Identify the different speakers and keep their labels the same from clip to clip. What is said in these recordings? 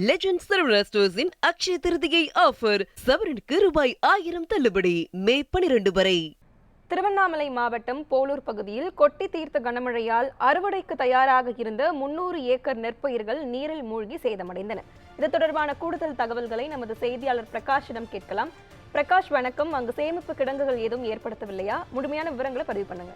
Speaker 1: Legend Saravana ஸ்டோர்ஸின் Akshaya Tritiya offer சவரனுக்கு ரூபாய் ஆயிரம் தள்ளுபடி. மே பனிரெண்டு வரை.
Speaker 2: திருவண்ணாமலை மாவட்டம் போலூர் பகுதியில் கொட்டி தீர்த்த கனமழையால் அறுவடைக்கு தயாராக இருந்த முன்னூறு ஏக்கர் நெற்பயிர்கள் நீரில் மூழ்கி சேதமடைந்தன. இது தொடர்பான கூடுதல் தகவல்களை நமது செய்தியாளர் பிரகாஷிடம் கேட்கலாம். பிரகாஷ் வணக்கம். அங்கு சேமிப்பு கிடங்குகள் எதுவும் ஏற்படுத்தவில்லையா? முழுமையான விவரங்களை பதிவு பண்ணுங்க.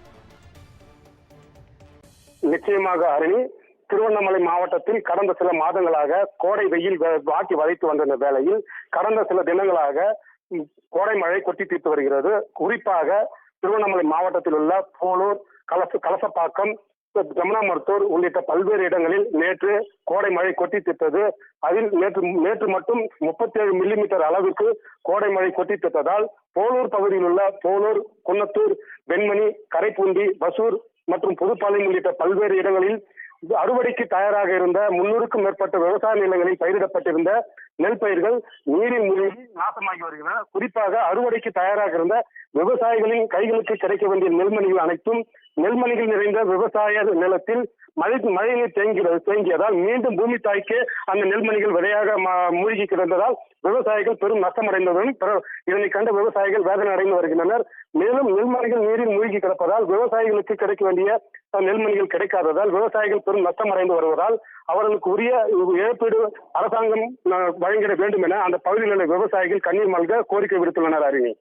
Speaker 3: நிச்சயமாக அருணி. திருவண்ணாமலை மாவட்டத்தில் கடந்த சில மாதங்களாக கோடை வெயில் வ- வாட்டி வதைத்து வந்த வேளையில் கடந்த சில தினங்களாக கோடை மழை கொட்டி தீர்த்து வருகிறது. குறிப்பாக திருவண்ணாமலை மாவட்டத்தில் உள்ள போலூர் கலச கலசப்பாக்கம் ஜமுனாமருத்தூர் உள்ளிட்ட பல்வேறு இடங்களில் நேற்று கோடை மழை கொட்டி தீர்த்தது. அதில் நேற்று நேற்று மட்டும் முப்பத்தி ஏழு மில்லிமீட்டர் அளவுக்கு கோடை மழை கொட்டி தீர்த்ததால் போலூர் பகுதியில் உள்ள போலூர் குன்னத்தூர் வெண்மணி கரைப்பூண்டி பசூர் மற்றும் புதுப்பாளையம் உள்ளிட்ட பல்வேறு இடங்களில் அறுவடைக்கு தயாராக இருந்த முன்னூறுக்கும் மேற்பட்ட விவசாய நிலங்களில் பயிரிடப்பட்டிருந்த நெல் பயிர்கள் நீரில் மூழ்கி நாசமாகி வருகின்றன. குறிப்பாக அறுவடைக்கு தயாராக இருந்த விவசாயிகளின் கைகளுக்கு கிடைக்க வேண்டிய நெல்மணிகள் அனைத்தும் நெல்மணிகள் நிறைந்த விவசாய நிலத்தில் மழை மழைநீர் தேங்கி தேங்கியதால் மீண்டும் பூமி தாய்க்கு அந்த நெல்மணிகள் விதையாக மூழ்கி கிடந்ததால் விவசாயிகள் பெரும் நஷ்டமடைந்ததுடன் பிற- இதனை கண்ட விவசாயிகள் வேதனை அடைந்து வருகின்றனர். மேலும் நெல்மணிகள் நீரில் மூழ்கி கிடப்பதால் விவசாயிகளுக்கு கிடைக்க வேண்டிய நெல்மணிகள் கிடைக்காததால் விவசாயிகள் பெரும் நஷ்டம் அடைந்து வருவதால் அவர்களுக்கு உரிய இழப்பீடு அரசாங்கம் வழங்கிட வேண்டும் என அந்த பகுதியில் உள்ள விவசாயிகள் கண்ணீர் மல்க கோரிக்கை விடுத்துள்ளனர் அருணி.